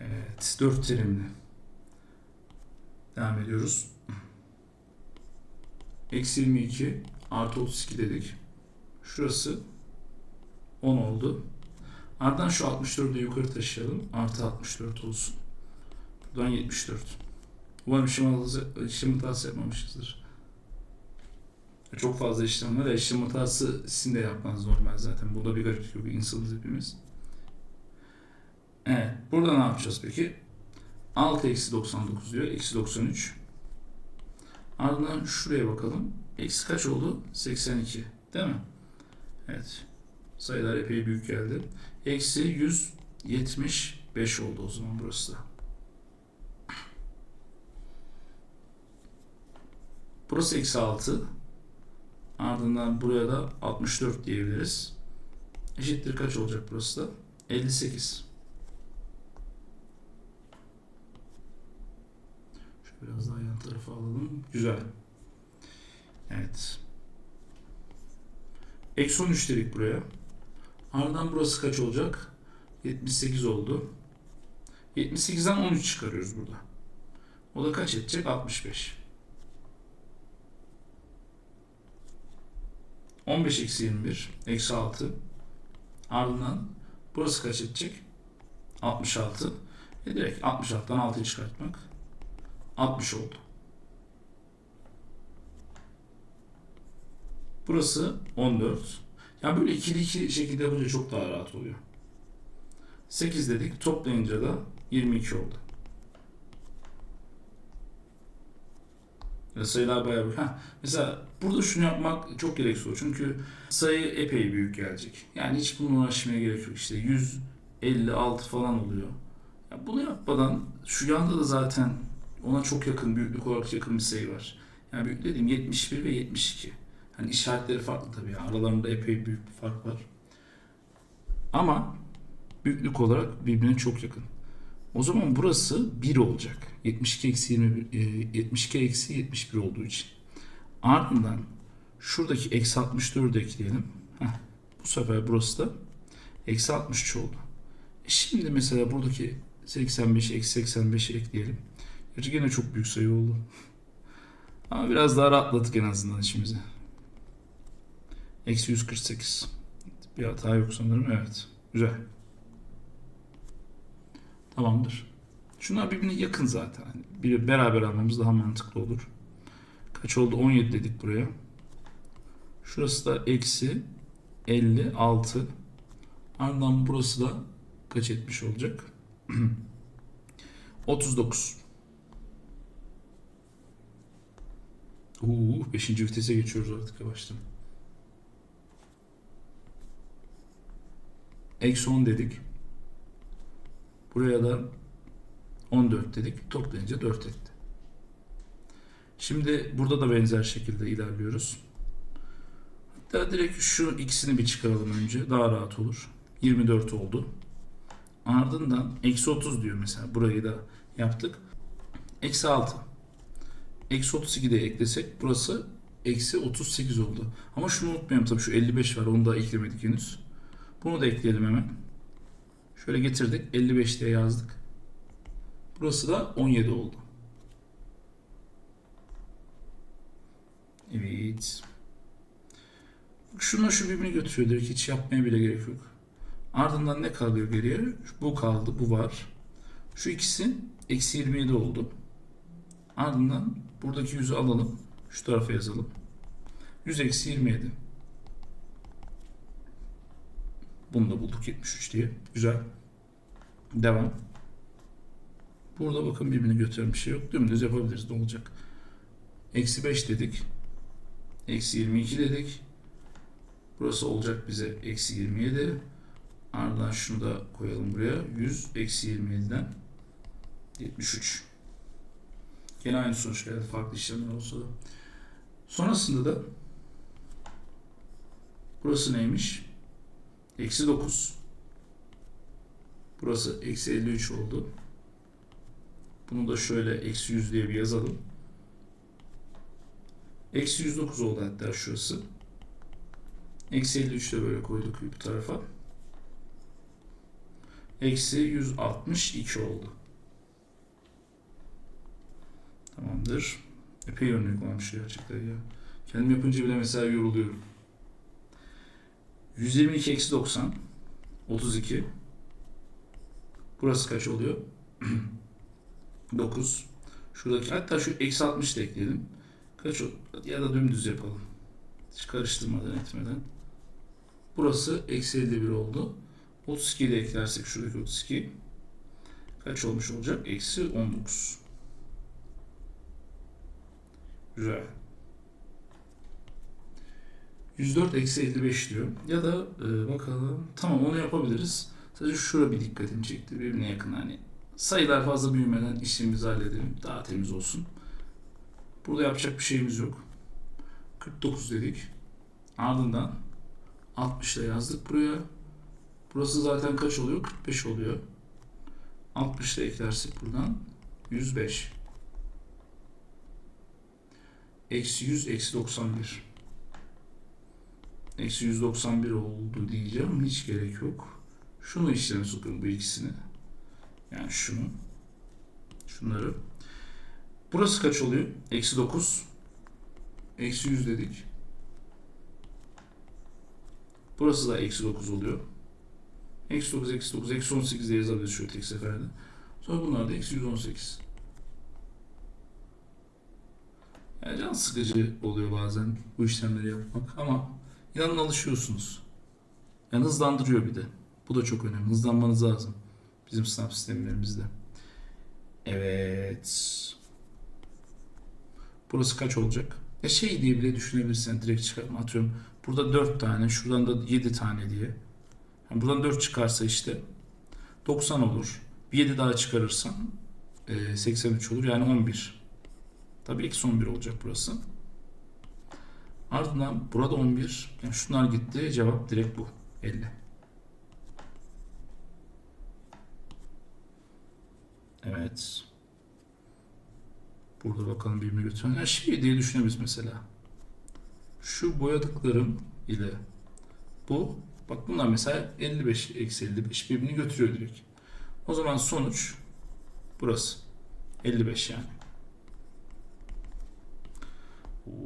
Evet. 4 terimli. Devam ediyoruz. Eksi 22 artı 32 dedik. Şurası 10 oldu. Ardından şu 64'ü yukarı taşıyalım. Artı 64 olsun. Buradan 74. Umarım işlem hatası, yapmamışızdır. Çok fazla işlem var. İşlem hatası sizin de yapmanız normal zaten. Burada bir gariplik yok. İnsanız hepimiz. Burada ne yapacağız peki? 6 eksi 99 diyor. Eksi 93. Ardından şuraya bakalım. Eksi kaç oldu? 82. Değil mi? Evet. Sayılar epey büyük geldi. Eksi 175 oldu o zaman burası da. Burası eksi 6. Ardından buraya da 64 diyebiliriz. Eşittir kaç olacak burası da? 58. Yan tarafa alalım. Güzel. Evet. Eksi 13 dedik buraya. Ardından burası kaç olacak? 78 oldu. 78'den 13 çıkarıyoruz burada. O da kaç edecek? 65. 15 eksi 21 eksi 6. Ardından burası kaç edecek? 66. E direkt 66'dan 6'yı çıkartmak 60 oldu. Burası 14. Yani böyle ikili iki şekilde yapınca çok daha rahat oluyor. 8 dedik. Toplayınca da 22 oldu. Ya sayılar bayağı büyük. Ha, mesela burada şunu yapmak çok gereksiz olur. Çünkü sayı epey büyük gelecek. Yani hiç bununla uğraşmaya gerek yok. İşte 156 falan oluyor. Ya bunu yapmadan şu yanda da zaten ona çok yakın, büyüklük olarak yakın bir sayı var. Yani büyük dediğim 71 ve 72. Hani işaretleri farklı tabii. Aralarında epey büyük bir fark var. Ama büyüklük olarak birbirine çok yakın. O zaman burası 1 olacak. 72 eksi 21, e, 72 eksi 71 olduğu için. Ardından şuradaki eksi 64'ü ekleyelim. Heh, bu sefer burası da eksi 63 oldu. E şimdi mesela buradaki 85 eksi 85 ekleyelim. Gerçi gene çok büyük sayı oldu. Ama biraz daha rahatladık en azından işimizi. Eksi 148. Bir hata yok sanırım. Evet. Güzel. Tamamdır. Şunlar birbirine yakın zaten. Hani Bir beraber almamız daha mantıklı olur. Kaç oldu? 17 dedik buraya. Şurası da eksi 56. Ardından burası da kaç etmiş olacak? 39. Uuu 5. vitese geçiyoruz artık yavaştan. Eksi 10 dedik. Buraya da 14 dedik. Toplayınca 4 etti. Şimdi burada da benzer şekilde ilerliyoruz. Hatta direkt şu ikisini bir çıkaralım önce. Daha rahat olur. 24 oldu. Ardından eksi 30 diyor mesela. Burayı da yaptık. Eksi 6. Eksi 32 de eklesek burası eksi 38 oldu. Ama şunu unutmayalım tabii şu 55 var onu da eklemedik henüz. Bunu da ekleyelim hemen. Şöyle getirdik 55 diye yazdık. Burası da 17 oldu. Evet. Şuna şu birbirini götürüyor direkt hiç yapmaya bile gerek yok. Ardından ne kalıyor geriye? Bu kaldı, bu var. Şu ikisi eksi 27 oldu. Ardından buradaki yüzü alalım. Şu tarafa yazalım. 100 eksi 27. Bunu da bulduk 73 diye. Güzel. Devam. Burada bakın birbirini götüren bir şey yok. Dümdüz yapabiliriz. Ne olacak? Eksi 5 dedik. Eksi 22 dedik. Burası olacak bize eksi 27. Ardından şunu da koyalım buraya. 100 eksi 27'den 73. Gene aynı sonuç geldi. Farklı işlemler olsa da. Sonrasında da burası neymiş? Eksi 9. Burası eksi 53 oldu. Bunu da şöyle eksi 100 diye bir yazalım. Eksi 109 oldu hatta şurası. Eksi 53 de böyle koyduk bu tarafa. Eksi 162 oldu. Tamamdır. Epey örnek varmış gerçekten ya. Kendim yapınca bile mesela yoruluyorum. 122 eksi 90. 32. Burası kaç oluyor? 9. Şuradaki hatta şu eksi 60 da ekleyelim. Kaç? Ya da dümdüz yapalım. Hiç karıştırmadan etmeden. Burası eksi 51 oldu. 32 de eklersek şuradaki 32 kaç olmuş olacak? Eksi 19. Güzel. 104 eksi 55 diyor. Ya da e, bakalım. Tamam onu yapabiliriz. Sadece şura bir dikkatimi çekti. Birbirine yakın hani. Sayılar fazla büyümeden işimizi halledelim. Daha temiz olsun. Burada yapacak bir şeyimiz yok. 49 dedik. Ardından 60 da yazdık buraya. Burası zaten kaç oluyor? 45 oluyor. 60 da eklersek buradan 105. Eksi 100, eksi 91. Eksi 191 oldu diyeceğim hiç gerek yok. Şunu işleme sokuyorum bu ikisini. Yani şunu. Şunları. Burası kaç oluyor? Eksi 9. Eksi 100 dedik. Burası da eksi 9 oluyor. Eksi 9, eksi 9, eksi 18 diye yazabiliriz şöyle tek seferde. Sonra bunlar da eksi 118. Yani can sıkıcı oluyor bazen bu işlemleri yapmak ama inanın alışıyorsunuz. Yani hızlandırıyor bir de. Bu da çok önemli. Hızlanmanız lazım. Bizim sınav sistemlerimizde. Evet. Burası kaç olacak? E şey diye bile düşünebilirsin direkt çıkartma atıyorum. Burada 4 tane, şuradan da 7 tane diye. Yani buradan 4 çıkarsa işte 90 olur. Bir 7 daha çıkarırsan e, 83 olur. Yani 11. Tabii eksi 11 olacak burası. Ardından burada 11. Yani şunlar gitti. Cevap direkt bu. 50. Evet. Burada bakalım birbirini götüren. Her şey diye düşünebiliriz mesela. Şu boyadıklarım ile bu bak bunlar mesela 55 eksi 55 birbirini götürüyor direkt. O zaman sonuç burası. 55 yani.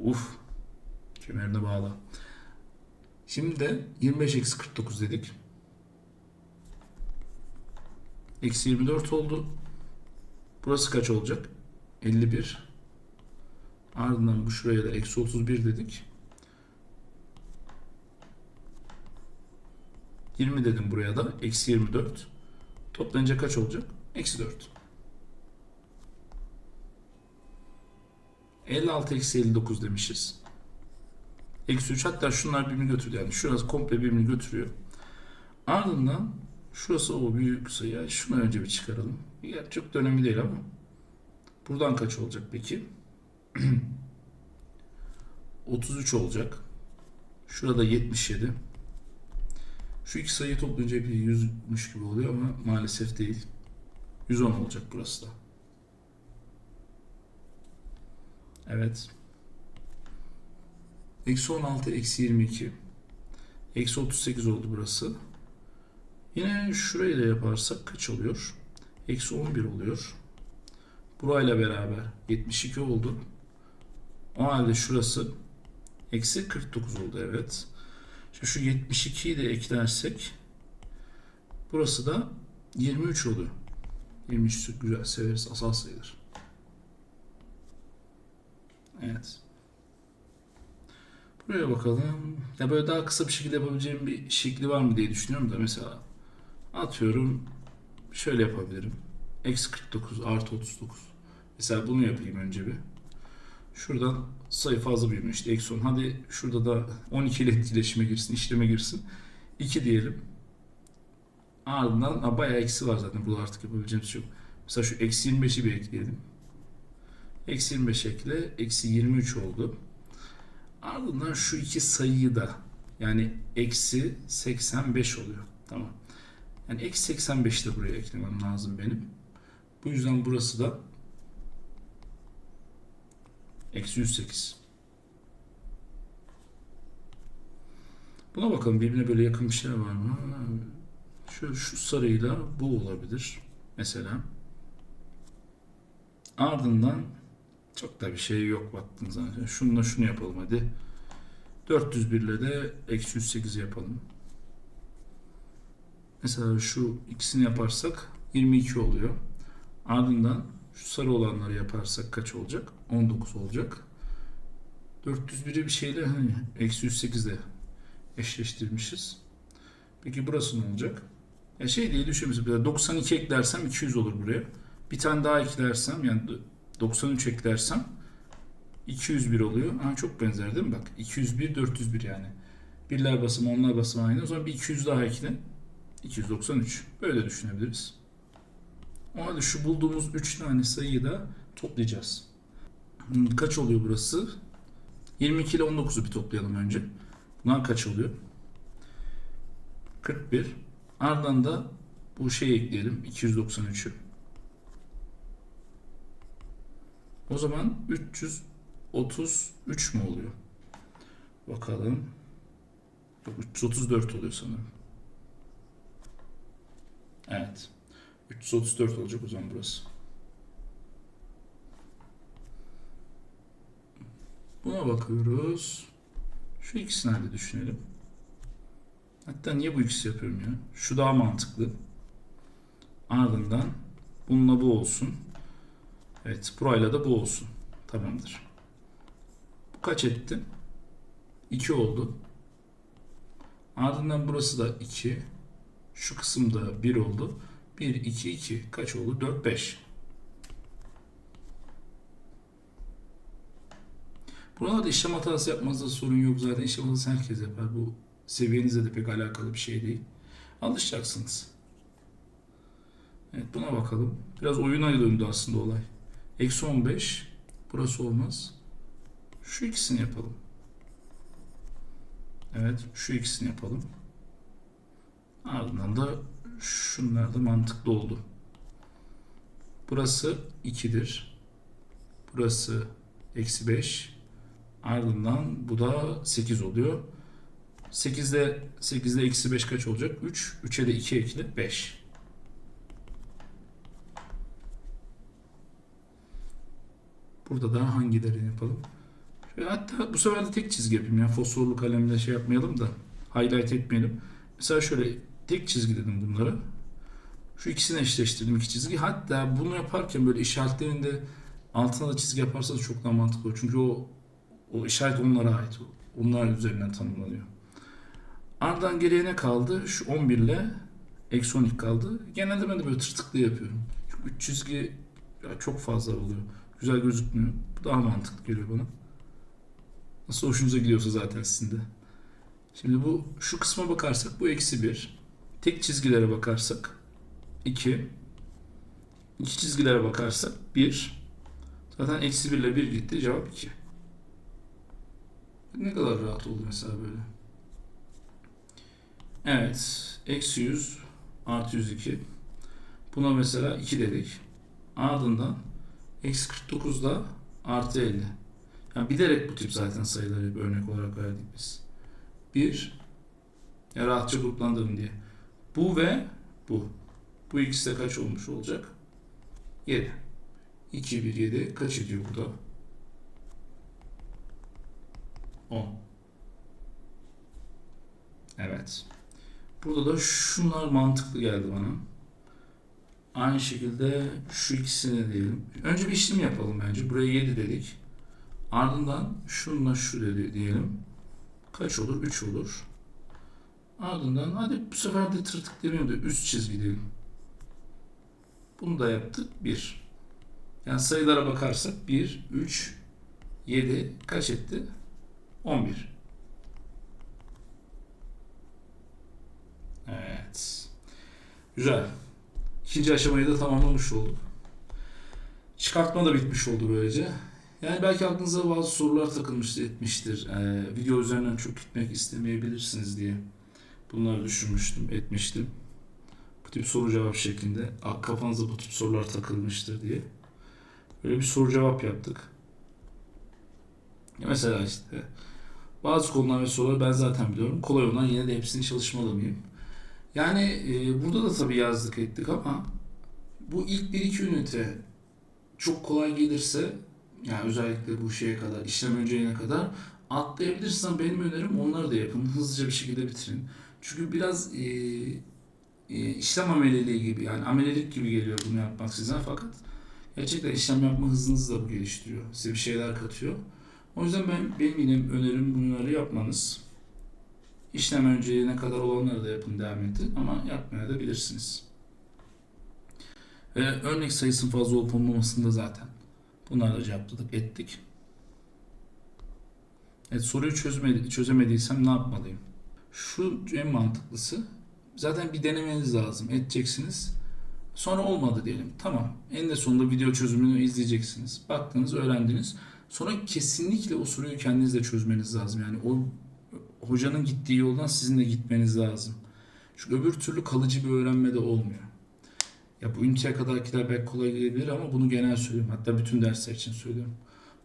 Uf. Kemerine bağla. Şimdi de 25 eksi 49 dedik. Eksi 24 oldu. Burası kaç olacak? 51. Ardından bu şuraya da eksi 31 dedik. 20 dedim buraya da. Eksi 24. Toplayınca kaç olacak? Eksi 4. 56 eksi 59 demişiz. Eksi 3 hatta şunlar birbirini götürüyor. Yani şurası komple birbirini götürüyor. Ardından şurası o büyük sayı. Şunu önce bir çıkaralım. Gerçi çok da önemli değil ama. Buradan kaç olacak peki? 33 olacak. Şurada 77. Şu iki sayıyı toplayınca bir 100'müş gibi oluyor ama maalesef değil. 110 olacak burası da. Evet. Eksi 16, eksi 22. Eksi 38 oldu burası. Yine şurayı da yaparsak kaç oluyor? Eksi 11 oluyor. Burayla beraber 72 oldu. O halde şurası eksi 49 oldu evet. Şimdi şu 72'yi de eklersek burası da 23 oluyor. 23 çok güzel severiz asal sayılır. Evet. Buraya bakalım. Ya böyle daha kısa bir şekilde yapabileceğim bir şekli var mı diye düşünüyorum da mesela atıyorum şöyle yapabilirim. Eksi 49 artı 39. Mesela bunu yapayım önce bir. Şuradan sayı fazla büyümüş. İşte eksi 10. Hadi şurada da 12 ile etkileşime girsin, işleme girsin. 2 diyelim. Ardından ha, bayağı eksi var zaten. Burada artık yapabileceğimiz şey yok. Mesela şu eksi 25'i bir ekleyelim. Eksi 25 ekle. Eksi 23 oldu. Ardından şu iki sayıyı da yani eksi 85 oluyor. Tamam. Yani eksi 85 de buraya eklemem lazım benim. Bu yüzden burası da eksi 108. Buna bakalım birbirine böyle yakın bir şeyler var mı? Şu, şu sarıyla bu olabilir. Mesela. Ardından çok da bir şey yok baktığın zaman. Şununla şunu yapalım hadi. 401 ile de eksi 108 yapalım. Mesela şu ikisini yaparsak 22 oluyor. Ardından şu sarı olanları yaparsak kaç olacak? 19 olacak. 401'i bir şeyle hani eksi 108 ile eşleştirmişiz. Peki burası ne olacak? Ya şey diye düşün mesela 92 eklersem 200 olur buraya. Bir tane daha eklersem yani 93 eklersem 201 oluyor. Ha, çok benzer değil mi? Bak 201 401 yani. Birler basımı onlar basımı aynı. O zaman bir 200 daha ekle. 293. Böyle düşünebiliriz. O halde şu bulduğumuz 3 tane sayıyı da toplayacağız. Hmm, Kaç oluyor burası? 22 ile 19'u bir toplayalım önce. Bunlar kaç oluyor? 41. Ardından da bu şeyi ekleyelim. 293'ü. O zaman 333 mu oluyor? Bakalım. Yok, 334 oluyor sanırım. Evet. 334 olacak o zaman burası. Buna bakıyoruz. Şu ikisini hadi düşünelim. Hatta niye bu ikisi yapıyorum ya? Şu daha mantıklı. Ardından bununla bu olsun. Evet, burayla da bu olsun. Tamamdır. Bu kaç etti? 2 oldu. Ardından burası da 2. Şu kısım da 1 oldu. 1, 2, 2. Kaç oldu? 4, 5. Buralarda işlem hatası yapmanızda sorun yok. Zaten işlem hatası herkes yapar. Bu seviyenizle de pek alakalı bir şey değil. Alışacaksınız. Evet buna bakalım. Biraz oyuna döndü aslında olay. Eksi 15. Burası olmaz. Şu ikisini yapalım. Evet şu ikisini yapalım. Ardından da şunlar da mantıklı oldu. Burası 2'dir. Burası eksi 5. Ardından bu da 8 oluyor. 8'de 8'de eksi 5 kaç olacak? 3. 3'e de 2 ekle 5. Burada da hangilerini yapalım? Şöyle hatta bu sefer de tek çizgi yapayım ya. Fosforlu kalemle şey yapmayalım da. Highlight etmeyelim. Mesela şöyle tek çizgi dedim bunlara. Şu ikisini eşleştirdim iki çizgi. Hatta bunu yaparken böyle işaretlerinde altına da çizgi yaparsanız çok daha mantıklı olur. Çünkü o o işaret onlara ait. Onlar üzerinden tanımlanıyor. Ardından geriye ne kaldı? Şu 11 ile eksi 12 kaldı. Genelde ben de böyle tırtıklı yapıyorum. Çünkü 3 çizgi çok fazla oluyor. Güzel gözükmüyor. Bu daha mantıklı geliyor bana. Nasıl hoşunuza gidiyorsa zaten sizin de. Şimdi bu şu kısma bakarsak bu eksi 1. Tek çizgilere bakarsak 2. İki çizgilere bakarsak 1. Zaten eksi 1 ile 1 gitti. Cevap 2. Ne kadar rahat oldu mesela böyle. Evet. Eksi 100 artı 102. Buna mesela 2 dedik. Ardından eksi 49 da artı 50. Yani bilerek bu tip zaten sayıları hep örnek olarak verdik biz. 1 ya rahatça gruplandırın diye. Bu ve bu. Bu ikisi de kaç olmuş olacak? 7. 2, 1, 7. Kaç ediyor burada? 10. Evet. Burada da şunlar mantıklı geldi bana. Aynı şekilde şu ikisini diyelim. Önce bir işlem yapalım bence. Buraya 7 dedik. Ardından şununla şu dedi diyelim. Kaç olur? 3 olur. Ardından hadi bu sefer de tırtık demeyelim de üst çizgi diyelim. Bunu da yaptık. 1. Yani sayılara bakarsak 1, 3, 7 kaç etti? 11. Evet. Güzel. İkinci aşamayı da tamamlamış olduk. Çıkartma da bitmiş oldu böylece. Yani belki aklınıza bazı sorular takılmıştır, etmiştir. Ee, video üzerinden çok gitmek istemeyebilirsiniz diye bunları düşünmüştüm, etmiştim. Bu tip soru cevap şeklinde kafanıza bu tip sorular takılmıştır diye. Böyle bir soru cevap yaptık. Ya Mesela işte bazı konular ve soruları ben zaten biliyorum. Kolay olan yine de hepsini çalışmalı mıyım? Yani e, burada da tabii yazdık ettik ama bu ilk bir iki ünite çok kolay gelirse yani özellikle bu şeye kadar işlem önceyine kadar atlayabilirsen benim önerim onları da yapın. Hızlıca bir şekilde bitirin. Çünkü biraz e, e, işlem ameleliği gibi yani amelelik gibi geliyor bunu yapmak size fakat gerçekten işlem yapma hızınızı da bu geliştiriyor. Size bir şeyler katıyor. O yüzden ben benim yine önerim bunları yapmanız. İşlem önceliğine kadar olanları da yapın devam edin ama yapmaya da bilirsiniz. Ve örnek sayısının fazla olup olmamasını da zaten bunları da cevapladık ettik. Evet soruyu çözmedi, çözemediysem ne yapmalıyım? Şu en mantıklısı zaten bir denemeniz lazım. Edeceksiniz. Sonra olmadı diyelim. Tamam. En de sonunda video çözümünü izleyeceksiniz. Baktınız, öğrendiniz. Sonra kesinlikle o soruyu kendiniz de çözmeniz lazım. Yani o hocanın gittiği yoldan sizin de gitmeniz lazım. Çünkü öbür türlü kalıcı bir öğrenme de olmuyor. Ya bu üniteye kadarkiler belki kolay gelebilir ama bunu genel söylüyorum. Hatta bütün dersler için söylüyorum.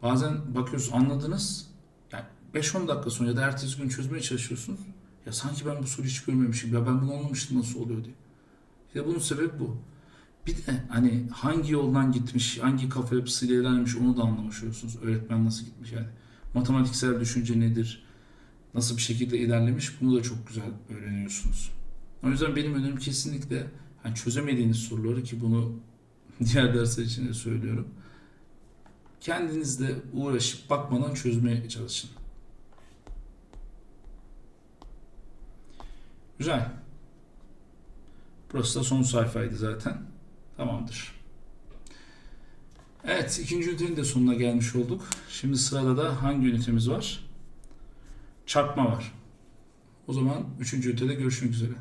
Bazen bakıyorsunuz anladınız. Yani 5-10 dakika sonra ya da ertesi gün çözmeye çalışıyorsunuz. Ya sanki ben bu soruyu hiç görmemişim. Ya ben bunu anlamıştım nasıl oluyor diye. İşte bunun sebebi bu. Bir de hani hangi yoldan gitmiş, hangi kafa yapısıyla ilerlemiş onu da anlamış oluyorsunuz. Öğretmen nasıl gitmiş yani. Matematiksel düşünce nedir? Nasıl bir şekilde ilerlemiş bunu da çok güzel öğreniyorsunuz. O yüzden benim önerim kesinlikle hani çözemediğiniz soruları ki bunu diğer dersler için de söylüyorum. Kendinizle uğraşıp bakmadan çözmeye çalışın. Güzel. Burası da son sayfaydı zaten. Tamamdır. Evet, ikinci ünitenin de sonuna gelmiş olduk. Şimdi sırada da hangi ünitemiz var? Çarpma var. O zaman üçüncü ünitede görüşmek üzere.